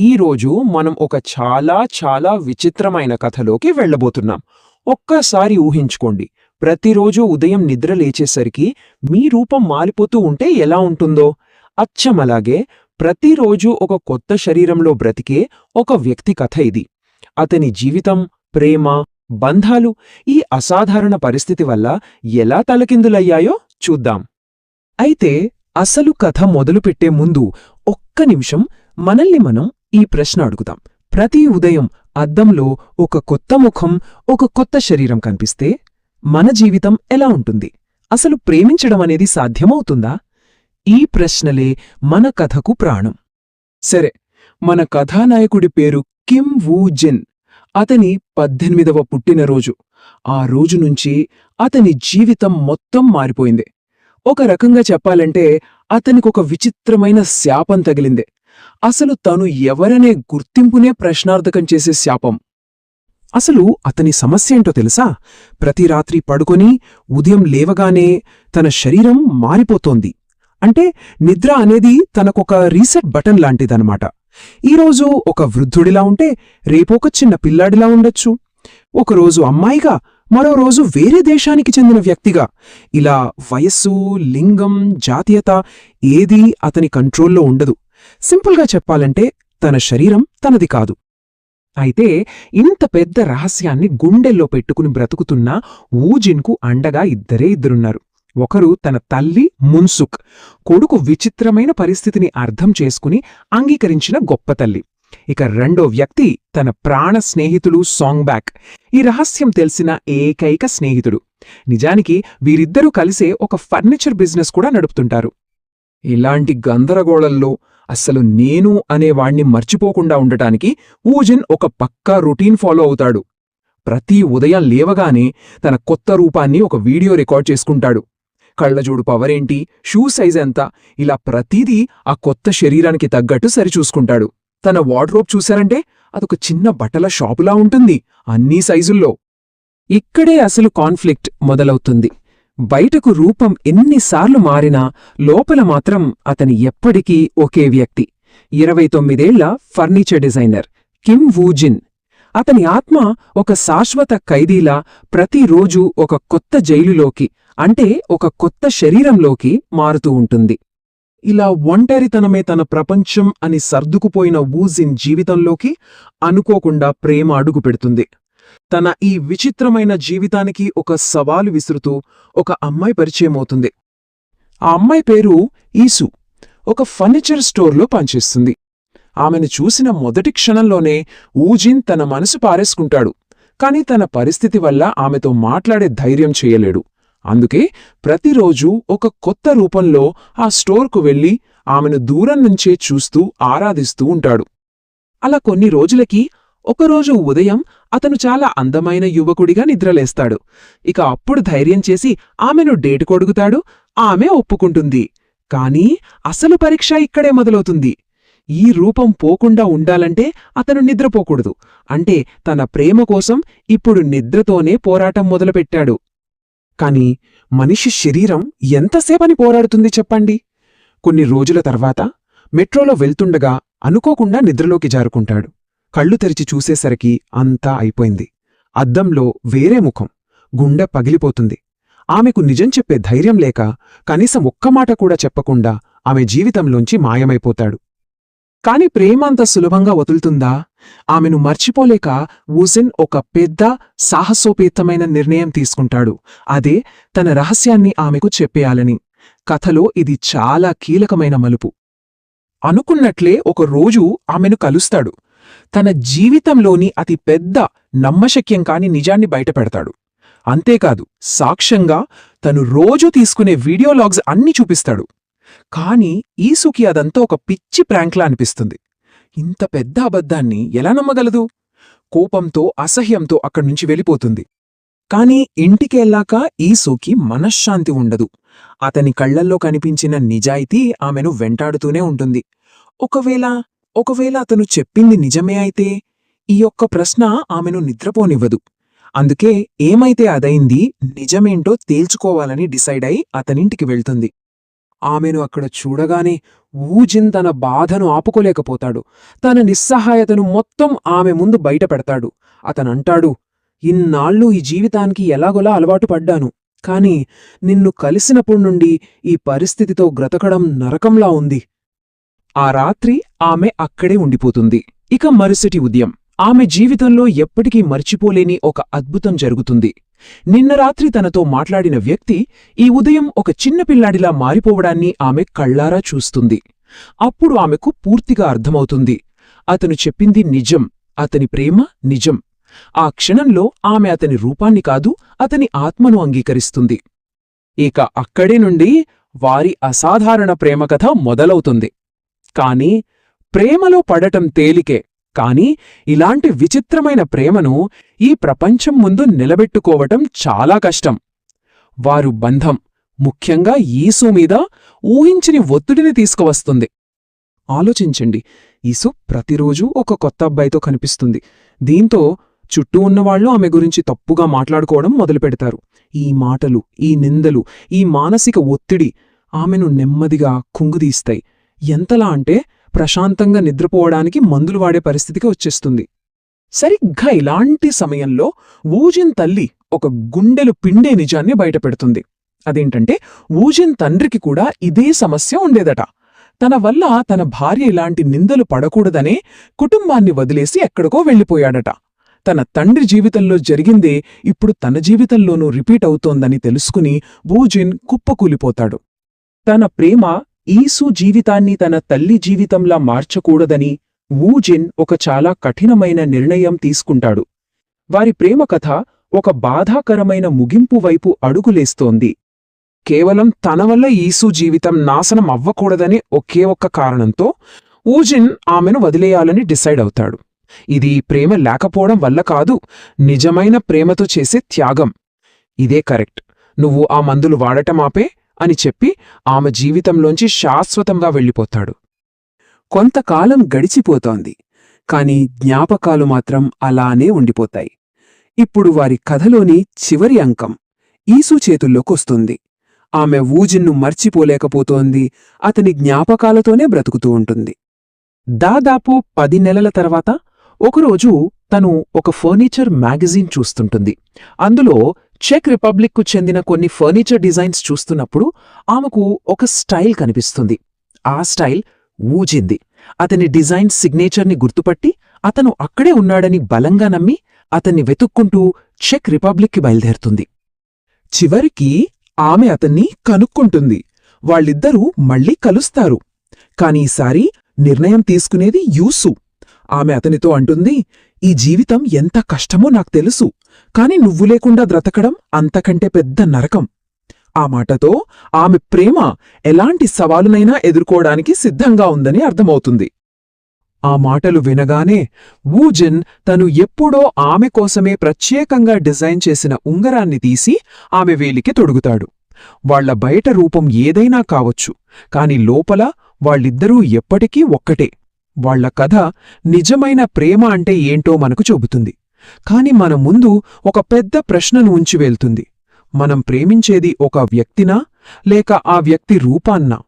ఈరోజు మనం ఒక చాలా చాలా విచిత్రమైన కథలోకి వెళ్ళబోతున్నాం. ఒక్కసారి ఊహించుకోండి. ప్రతిరోజు ఉదయం నిద్ర లేచేసరికి మీ రూపం మారిపోతూ ఉంటే ఎలా ఉంటుందో? అచ్చమలాగే ప్రతిరోజు ఒక కొత్త శరీరంలో బ్రతికే ఒక వ్యక్తి కథ ఇది. అతని జీవితం ప్రేమ బంధాలు ఈ అసాధారణ పరిస్థితి వల్ల ఎలా తలకిందులయ్యాయో చూద్దాం. అయితే అసలు కథ మొదలుపెట్టే ముందు ఒక్క నిమిషం మనల్ని మనం ఈ ప్రశ్న అడుగుదాం. ప్రతి ఉదయం అద్దంలో ఒక కొత్త ముఖం ఒక కొత్త శరీరం కనిపిస్తే మన జీవితం ఎలా ఉంటుంది? అసలు ప్రేమించడం అనేది సాధ్యమవుతుందా? ఈ ప్రశ్నలే మన కథకు ప్రాణం. సరే మన కథానాయకుడి పేరు కిమ్ వూ జిన్. అతని పద్దెనిమిదవ పుట్టినరోజు. ఆ రోజు నుంచి అతని జీవితం మొత్తం మారిపోయింది. ఒక రకంగా చెప్పాలంటే అతనికొక విచిత్రమైన శాపం తగిలిందే. అసలు తను ఎవరనే గుర్తింపునే ప్రశ్నార్థకం చేసే శాపం. అసలు అతని సమస్య ఏంటో తెలుసా? ప్రతి రాత్రి పడుకొని ఉదయం లేవగానే తన శరీరం మారిపోతోంది. అంటే నిద్ర అనేది తనకొక రీసెట్ బటన్ లాంటిదనమాట ఈరోజు ఒక వృద్ధుడిలా ఉంటే రేపొక చిన్న పిల్లాడిలా ఉండొచ్చు. ఒకరోజు అమ్మాయిగా మరో రోజు వేరే దేశానికి చెందిన వ్యక్తిగా. ఇలా వయస్సు లింగం జాతీయత ఏదీ అతని కంట్రోల్లో ఉండదు. సింపుల్గా చెప్పాలంటే తన శరీరం తనది కాదు. అయితే ఇంత పెద్ద రహస్యాన్ని గుండెల్లో పెట్టుకుని బ్రతుకుతున్న ఊజిన్కు అండగా ఇద్దరే ఇద్దరున్నారు. ఒకరు తన తల్లి మున్సుక్ కొడుకు విచిత్రమైన పరిస్థితిని అర్థం చేసుకుని అంగీకరించిన గొప్ప తల్లి. ఇక రెండో వ్యక్తి తన ప్రాణ స్నేహితుడు సాంగ్ బ్యాక్ ఈ రహస్యం తెలిసిన ఏకైక స్నేహితుడు. నిజానికి వీరిద్దరూ కలిసే ఒక ఫర్నిచర్ బిజినెస్ కూడా నడుపుతుంటారు. ఇలాంటి గందరగోళంలో అస్సలు నేను అనేవాణ్ణి మర్చిపోకుండా ఉండటానికి ఊజిన్ ఒక పక్కా రొటీన్ ఫాలో అవుతాడు. ప్రతి ఉదయం లేవగానే తన కొత్త రూపాన్ని ఒక వీడియో రికార్డ్ చేసుకుంటాడు. కళ్ళజోడు పవరేంటి? షూ సైజ్ ఎంత? ఇలా ప్రతిదీ ఆ కొత్త శరీరానికి తగ్గట్టు సరిచూసుకుంటాడు. తన వార్డ్రోబ్ చూశారంటే అదొక చిన్న బట్టల షాపులా ఉంటుంది అన్నీ సైజుల్లో. ఇక్కడే అసలు కాన్ఫ్లిక్ట్ మొదలవుతుంది. బయటకు రూపం ఎన్నిసార్లు మారినా లోపల మాత్రం అతని ఎప్పటికీ ఒకే వ్యక్తి. ఇరవై తొమ్మిదేళ్ళ ఫర్నిచర్ డిజైనర్ కిమ్ వూజిన్. అతని ఆత్మ ఒక శాశ్వత ఖైదీలా ప్రతిరోజూ ఒక కొత్త జైలులోకి అంటే ఒక కొత్త శరీరంలోకి మారుతూ ఉంటుంది. ఇలా ఒంటరితనమే తన ప్రపంచం అని సర్దుకుపోయిన వూజిన్ జీవితంలోకి అనుకోకుండా ప్రేమ అడుగుపెడుతుంది. తన ఈ విచిత్రమైన జీవితానికి ఒక సవాలు విసురుతూ ఒక అమ్మాయి పరిచయమవుతుంది ఆ అమ్మాయి పేరు ఈసు. ఒక ఫర్నిచర్ స్టోర్లో పనిచేస్తుంది. ఆమెను చూసిన మొదటి క్షణంలోనే ఊజిన్ తన మనసు పారేసుకుంటాడు. కాని తన పరిస్థితి వల్ల ఆమెతో మాట్లాడే ధైర్యం చేయలేడు. అందుకే ప్రతిరోజు ఒక కొత్త రూపంలో ఆ స్టోర్కు వెళ్ళి ఆమెను దూరం నుంచే చూస్తూ ఆరాధిస్తూ ఉంటాడు. అలా కొన్ని రోజులకి ఒకరోజు ఉదయం అతను చాలా అందమైన యువకుడిగా నిద్రలేస్తాడు. ఇక అప్పుడు ధైర్యం చేసి ఆమెను డేటు కొడుగుతాడు ఆమె ఒప్పుకుంటుంది. కాని అసలు పరీక్ష ఇక్కడే మొదలవుతుంది. ఈ రూపం పోకుండా ఉండాలంటే అతను నిద్రపోకూడదు. అంటే తన ప్రేమ కోసం ఇప్పుడు నిద్రతోనే పోరాటం మొదలుపెట్టాడు. కాని మనిషి శరీరం ఎంతసేపని పోరాడుతుంది చెప్పండి? కొన్ని రోజుల తర్వాత మెట్రోలో వెళ్తుండగా అనుకోకుండా నిద్రలోకి జారుకుంటాడు. కళ్ళు తెరిచి చూసేసరికి అంతా అయిపోయింది. అద్దంలో వేరే ముఖం గుండె పగిలిపోతుంది. ఆమెకు నిజం చెప్పే ధైర్యం లేక కనీసం ఒక్క మాట కూడా చెప్పకుండా ఆమె జీవితంలోంచి మాయమైపోతాడు. కాని ప్రేమంత సులభంగా వదులుతుందా? ఆమెను మర్చిపోలేక వుజిన్ ఒక పెద్ద సాహసోపేతమైన నిర్ణయం తీసుకుంటాడు. అదే తన రహస్యాన్ని ఆమెకు చెప్పేయాలని. కథలో ఇది చాలా కీలకమైన మలుపు. అనుకున్నట్లే ఒక రోజు ఆమెను కలుస్తాడు. తన జీవితంలోని అతి పెద్ద నమ్మశక్యం కాని నిజాన్ని బయటపెడతాడు. అంతేకాదు సాక్ష్యంగా తను రోజు తీసుకునే వీడియోలాగ్స్ అన్నీ చూపిస్తాడు. కాని ఈసుకి అదంతా ఒక పిచ్చి ప్రాంక్లా అనిపిస్తుంది. ఇంత పెద్ద అబద్ధాన్ని ఎలా నమ్మగలదు? కోపంతో అసహ్యంతో అక్కడ్నుంచి వెళ్ళిపోతుంది. కాని ఇంటికెళ్ళాక ఈసుకి మనశ్శాంతి ఉండదు. అతని కళ్ళల్లో కనిపించిన నిజాయితీ ఆమెను వెంటాడుతూనే ఉంటుంది. ఒకవేళ ఒకవేళ అతను చెప్పింది నిజమే అయితే ఈ యొక్క ప్రశ్న ఆమెను నిద్రపోనివ్వదు. అందుకే ఏమైతే అదైంది నిజమేంటో తేల్చుకోవాలని డిసైడ్ అయి అతనింటికి వెళ్తుంది. ఆమెను అక్కడ చూడగానే ఊజిన్ తన బాధను ఆపుకోలేకపోతాడు. తన నిస్సహాయతను మొత్తం ఆమె ముందు బయటపెడతాడు. అతనంటాడు ఇన్నాళ్ళు ఈ జీవితానికి ఎలాగోలా అలవాటు పడ్డాను. కాని నిన్ను కలిసినప్పుడు నుండి ఈ పరిస్థితితో బ్రతకడం నరకంలా ఉంది. ఆ రాత్రి ఆమె అక్కడే ఉండిపోతుంది. ఇక మరుసటి ఉదయం ఆమె జీవితంలో ఎప్పటికీ మర్చిపోలేని ఒక అద్భుతం జరుగుతుంది. నిన్న రాత్రి తనతో మాట్లాడిన వ్యక్తి ఈ ఉదయం ఒక చిన్న పిల్లాడిలా మారిపోవడాన్ని ఆమె కళ్ళారా చూస్తుంది. అప్పుడు ఆమెకు పూర్తిగా అర్థమవుతుంది. అతను చెప్పింది నిజం అతని ప్రేమ నిజం. ఆ క్షణంలో ఆమె అతని రూపాన్ని కాదు అతని ఆత్మను అంగీకరిస్తుంది. ఇక అక్కడి నుండి వారి అసాధారణ ప్రేమకథ మొదలవుతుంది. కాని ప్రేమలో పడటం తేలికే. కాని ఇలాంటి విచిత్రమైన ప్రేమను ఈ ప్రపంచం ముందు నిలబెట్టుకోవటం చాలా కష్టం. వారు బంధం ముఖ్యంగా ఈసు మీద ఊహించని ఒత్తిడిని తీసుకువస్తుంది. ఆలోచించండి ఈసు ప్రతిరోజూ ఒక కొత్త అబ్బాయితో కనిపిస్తుంది. దీంతో చుట్టూ ఉన్నవాళ్ళు ఆమె గురించి తప్పుగా మాట్లాడుకోవడం మొదలుపెడతారు. ఈ మాటలు ఈ నిందలు ఈ మానసిక ఒత్తిడి ఆమెను నెమ్మదిగా కుంగుదీస్తాయి. ఎంతలా అంటే ప్రశాంతంగా నిద్రపోవడానికి మందులు వాడే పరిస్థితికి వచ్చేస్తుంది. సరిగ్గా ఇలాంటి సమయంలో ఊజిన్ తల్లి ఒక గుండెలు పిండే నిజాన్ని బయటపెడుతుంది. అదేంటంటే ఊజిన్ తండ్రికి కూడా ఇదే సమస్య ఉండేదట. తన వల్ల తన భార్య ఇలాంటి నిందలు పడకూడదనే కుటుంబాన్ని వదిలేసి ఎక్కడికో వెళ్ళిపోయాడట. తన తండ్రి జీవితంలో జరిగిందే ఇప్పుడు తన జీవితంలోనూ రిపీట్ అవుతోందని తెలుసుకుని ఊజిన్ కుప్పకూలిపోతాడు. తన ప్రేమ ఈసు జీవితాన్ని తన తల్లి జీవితంలా మార్చకూడదని వూజిన్ ఒక చాలా కఠినమైన నిర్ణయం తీసుకుంటాడు. వారి ప్రేమ కథ ఒక బాధాకరమైన ముగింపు వైపు అడుగులేస్తోంది. కేవలం తన వల్ల ఈసు జీవితం నాశనం అవ్వకూడదనే ఒకే ఒక్క కారణంతో ఊజిన్ ఆమెను వదిలేయాలని డిసైడ్ అవుతాడు. ఇది ప్రేమ లేకపోవడం వల్ల కాదు నిజమైన ప్రేమతో చేసే త్యాగం. ఇదే కరెక్ట్. నువ్వు ఆ మందులు వాడటం ఆపే అని చెప్పి ఆమె జీవితంలోంచి శాశ్వతంగా వెళ్ళిపోతాడు. కొంతకాలం గడిచిపోతోంది కాని జ్ఞాపకాలు మాత్రం అలానే ఉండిపోతాయి. ఇప్పుడు వారి కథలోని చివరి అంకం ఈసు చేతుల్లోకొస్తుంది ఆమె ఊజిన్ను మర్చిపోలేకపోతోంది అతని జ్ఞాపకాలతోనే బ్రతుకుతూ ఉంటుంది. దాదాపు పది నెలల తర్వాత ఒకరోజు తను ఒక ఫర్నిచర్ మ్యాగజీన్ చూస్తుంటుంది. అందులో చెక్ రిపబ్లిక్కు చెందిన కొన్ని ఫర్నిచర్ డిజైన్స్ చూస్తున్నప్పుడు ఆమెకు ఒక స్టైల్ కనిపిస్తుంది. ఆ స్టైల్ ఊజింది. అతని డిజైన్ సిగ్నేచర్ని గుర్తుపట్టి అతను అక్కడే ఉన్నాడని బలంగా నమ్మి అతన్ని వెతుక్కుంటూ చెక్ రిపబ్లిక్కి బయలుదేరుతుంది. చివరికి ఆమె అతన్ని కనుక్కుంటుంది. వాళ్ళిద్దరూ మళ్ళీ కలుస్తారు. కాని ఈసారి నిర్ణయం తీసుకునేది యూసు. ఆమె అతనితో అంటుంది ఈ జీవితం ఎంత కష్టమో నాకు తెలుసు. కాని నువ్వు లేకుండా బ్రతకడం అంతకంటే పెద్ద నరకం. ఆ మాటతో ఆమె ప్రేమ ఎలాంటి సవాలునైనా ఎదుర్కోవడానికి సిద్ధంగా ఉందని అర్థమవుతుంది. ఆ మాటలు వినగానే వూజిన్ తను ఎప్పుడో ఆమె కోసమే ప్రత్యేకంగా డిజైన్ చేసిన ఉంగరాన్ని తీసి ఆమె వేలికి తొడుగుతాడు. వాళ్ళ బయట రూపం ఏదైనా కావచ్చు కాని లోపల వాళ్ళిద్దరూ ఎప్పటికీ ఒక్కటే. వాళ్ళ కథ నిజమైన ప్రేమ అంటే ఏంటో మనకు చెబుతుంది. కాని మన ముందు ఒక పెద్ద ప్రశ్నను ఉంచి వెళ్తుంది. మనం ప్రేమించేది ఒక వ్యక్తినా లేక ఆ వ్యక్తి రూపాన్నా?